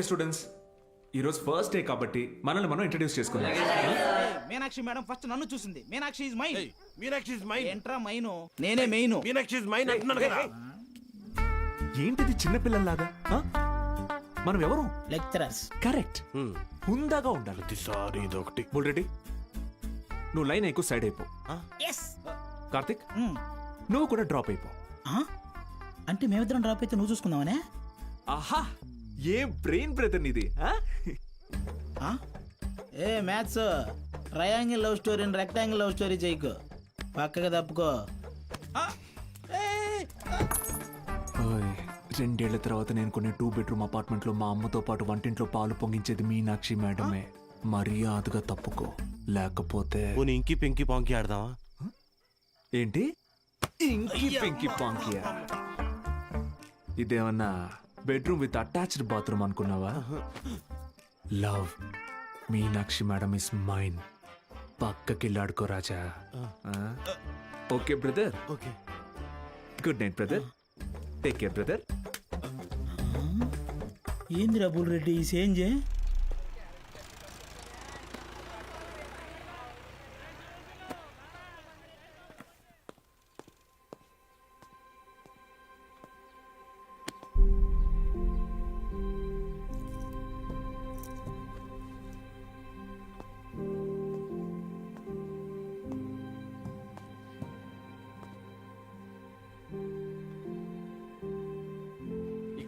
Okay students ఈరోజు first day కాబట్టి మనల్ని మనం ఇంట్రడ్యూస్ చేసుకుందాం. మీనాక్షి మేడం ఫస్ట్ నన్ను చూసింది. Meenakshi is mine Meenakshi is mine ఎంట్రా mine? నేనే మెయిన్ మీనాక్షి ఇస్ మైన్ అంటున్నాను కదా. ఏంటిది చిన్నపిల్లల్లాగా ఆ? మనం ఎవరు? లెక్చరర్స్ కరెక్ట్ హుందాగా ఉండాలి. ప్రతిసారి ఇదొకటి. బుల్రెడ్డి నువ్వు లైన్ ఎక్కువ సైడ్ అయిపో. ఎస్ కార్తిక్? నువ్వు కూడా డ్రాప్ అయిపో. అంటే మేమిద్దరం డ్రాప్ అయితే నువ్వు చూసుకుందామనే? ఆహా! ఏం బ్రెయిన్ బ్రదర్? ఆ? ఏ మ్యాథ్స్ ట్రయాంగిల్ లవ్ స్టోరీని రెక్టాంగిల్ లవ్ స్టోరీ చేయకు. పక్కగా తప్పుకో. రెండేళ్ళ తర్వాత నేను కొన్ని టూ బెడ్రూమ్ అపార్ట్మెంట్లో మా అమ్మతో పాటు వంటింట్లో పాలు పొంగించేది మీనాక్షి మేడమే. మర్యాదగా తప్పుకో. లేకపోతే పోనీ ఇంకి పెంకి పాంకి ఆడదామా? ఏంటి? ఇంకి పెంకి పాంకియా? ఇదేమన్నా బెడ్రూమ్ విత్ అటాచ్డ్ బాత్రూమ్ అనుకున్నావా? Love Meenakshi madam is mine పక్కకిల్లాడుకో Raja. Okay brother okay good night brother take care brother ఏందిరా బుల్ రెడ్డి ఈ సేంజ్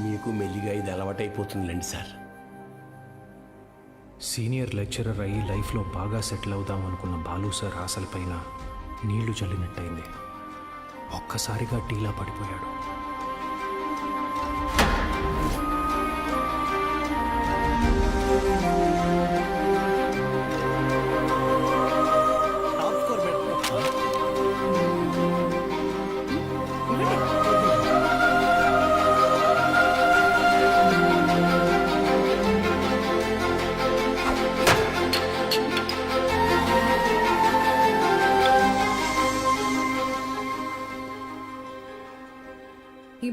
మీకు మెల్లిగా ఇది అలవాటైపోతుందిలేండి సార్. సీనియర్ లెక్చరర్ అయ్యి లైఫ్లో బాగా సెటిల్ అవుదాం అనుకున్న బాలు సార్ ఆశలపైన నీళ్ళు చల్లినట్టయింది. ఒక్కసారిగా టీలా పడిపోయాడు.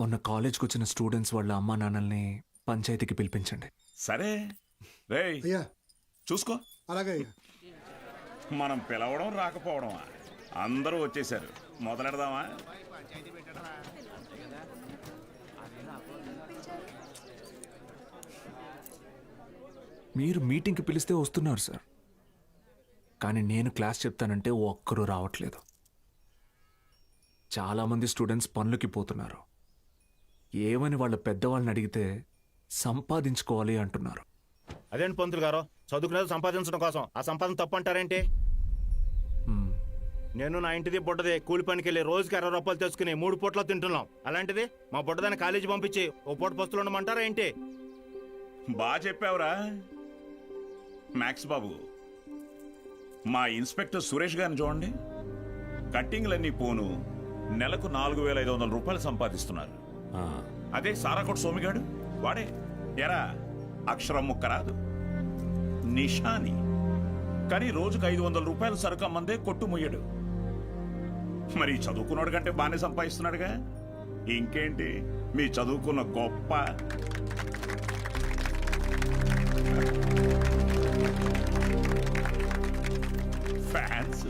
మొన్న కాలేజ్కి వచ్చిన స్టూడెంట్స్ వాళ్ళ అమ్మా నాన్నల్ని పంచాయతీకి పిలిపించండి. సరే. రేయ్ చూసుకో. అలాగే మనం పిలవడం రాకపోవడమా? అందరూ వచ్చేసారు. మొదలెడదామా? మీరు మీటింగ్కి పిలిస్తే వస్తున్నారు సార్. కానీ నేను క్లాస్ చెప్తానంటే ఒక్కరూ రావట్లేదు. చాలామంది స్టూడెంట్స్ పనులకి పోతున్నారు. ఏమని వాళ్ళ పెద్దవాళ్ళని అడిగితే సంపాదించుకోవాలి అంటున్నారు. అదేంటి పంతులు గారు? చదువుకునేది సంపాదించడం కోసం. ఆ సంపాదన తప్పు అంటారేంటి. నేను నా ఇంటిది బుడ్డది కూలి పనికి వెళ్ళి రోజుకి అరవై రూపాయలు తెచ్చుకుని మూడు పూట్ల తింటున్నాం. అలాంటిది మా బుడ్డదాన్ని కాలేజీ పంపించి ఓ పూట పస్తులు ఉండమంటారా ఏంటి? బాగా చెప్పావురా. మ్యాక్స్ బాబు మా ఇన్స్పెక్టర్ సురేష్ గారిని చూడండి. కట్టింగ్లన్నీ పోను. నెలకు నాలుగు వేల ఐదు వందల రూపాయలు సంపాదిస్తున్నారు. అదే సారాకోట్ సోమిగాడు వాడే. ఎరా అక్షరం ముక్క రాదు. నిషాని. కానీ రోజుకు ఐదు వందల రూపాయలు సరుకు అమ్మందే కొట్టు మరి చదువుకున్నాడు కంటే బాగానే సంపాదిస్తున్నాడుగా? ఇంకేంటి? మీ చదువుకున్న గొప్ప. ఫ్యాన్స్.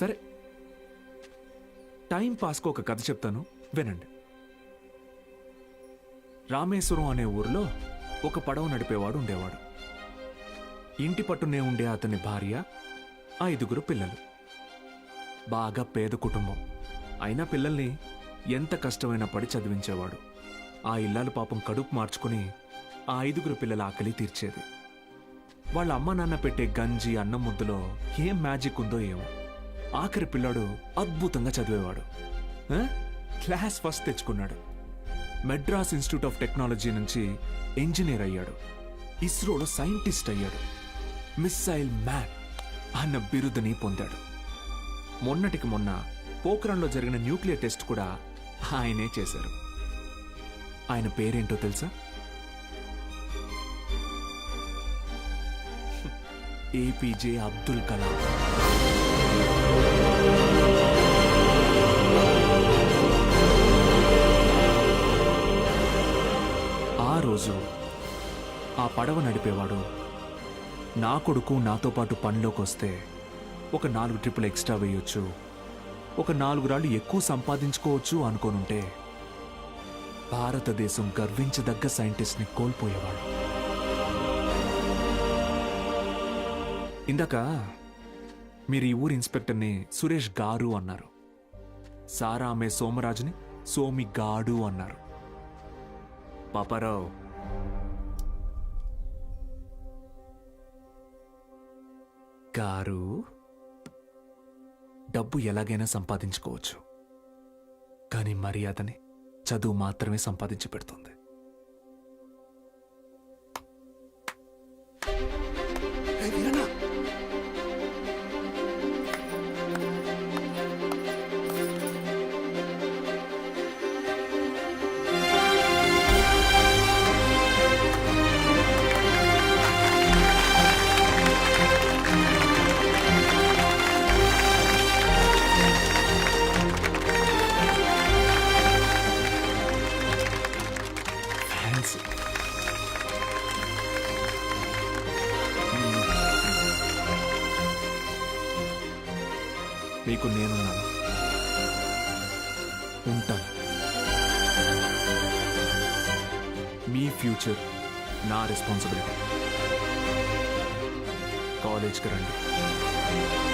సరే. టైం పాస్కు ఒక కథ చెప్తాను. వినండి. రామేశ్వరం అనే ఊరిలో ఒక పడవ నడిపేవాడు ఉండేవాడు. ఇంటి పట్టునే ఉండే అతని భార్య ఐదుగురు పిల్లలు. బాగా పేద కుటుంబం. అయినా పిల్లల్ని ఎంత కష్టమైనా పడి చదివించేవాడు. ఆ ఇల్లాలు పాపం కడుపు మార్చుకుని ఆ ఐదుగురు పిల్లల ఆకలి తీర్చేది. వాళ్ళ అమ్మ నాన్న పెట్టే గంజి అన్నం ముద్దలో ఏం మ్యాజిక్ ఉందో ఏమో. ఆఖరి పిల్లాడు అద్భుతంగా చదివేవాడు. క్లాస్ ఫస్ట్ తెచ్చుకున్నాడు. మెడ్రాస్ ఇన్స్టిట్యూట్ ఆఫ్ టెక్నాలజీ నుంచి ఇంజనీర్ అయ్యాడు. ఇస్రోలో సైంటిస్ట్ అయ్యాడు. మిస్సైల్ మ్యాన్ అన్న బిరుదుని పొందాడు. మొన్నటికి మొన్న పోఖరణ్లో జరిగిన న్యూక్లియర్ టెస్ట్ కూడా ఆయనే చేశారు. ఆయన పేరేంటో తెలుసా? ఏపీజే అబ్దుల్ కలాం. ఆ రోజు ఆ పడవ నడిపేవాడు నా కొడుకు నాతో పాటు పనిలోకి వస్తే ఒక నాలుగు ట్రిప్పులు ఎక్స్ట్రా వేయొచ్చు ఒక నాలుగు రాళ్ళు ఎక్కువ సంపాదించుకోవచ్చు అనుకోనుంటే భారతదేశం గర్వించదగ్గ సైంటిస్ట్ని కోల్పోయేవాడు. ఇందాక మీరు ఈ ఊరి ఇన్స్పెక్టర్ని సురేష్ గారు అన్నారు. సారా ఆమె సోమరాజుని సోమి గాడు అన్నారు. పాపారావు. గారు డబ్బు ఎలాగైనా సంపాదించుకోవచ్చు. కానీ మర్యాదని చదువు మాత్రమే సంపాదించి పెడుతుంది. నీకు నేనున్నాను. ఉంటాను. మీ ఫ్యూచర్ నా రెస్పాన్సిబిలిటీ. కాలేజ్కి రండి.